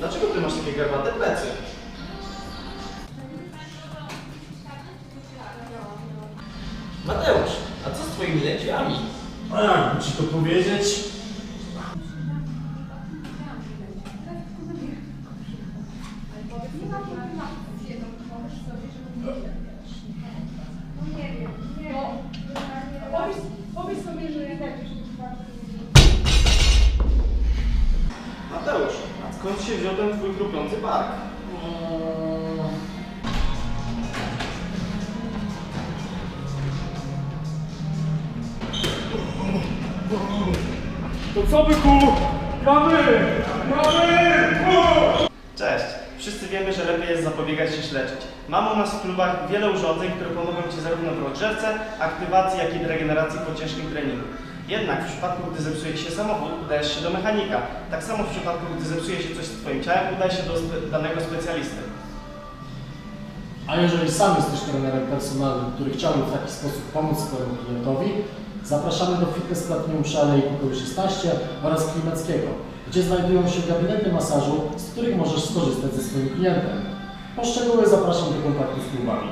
dlaczego ty masz takie garbate plecy? Mateusz, a co z twoimi lędźwiami? A jakby ci to powiedzieć? Powiedz, powiedz sobie, że tak skąd się wziął ten twój chrupiący bark? To co by ku? Gramy! Gramy! Cześć! Wszyscy wiemy, że lepiej jest zapobiegać niż leczyć. Mamy u nas w klubach wiele urządzeń, które pomogą Ci zarówno w rozgrzewce, aktywacji, jak i w regeneracji po ciężkim treningu. Jednak w przypadku, gdy zepsuje Ci się samochód, udajesz się do mechanika. Tak samo w przypadku, gdy zepsuje się coś z Twoim ciałem, udaj się do spe- danego specjalisty. A jeżeli sam jesteś trenerem personalnym, który chciałby w taki sposób pomóc swojemu klientowi, zapraszamy do Fitness Platinum przy Alei Pokoju 16 oraz Klimackiego, gdzie znajdują się gabinety masażu, z których możesz skorzystać ze swoim klientem. Po szczegóły zapraszam do kontaktu z klubami.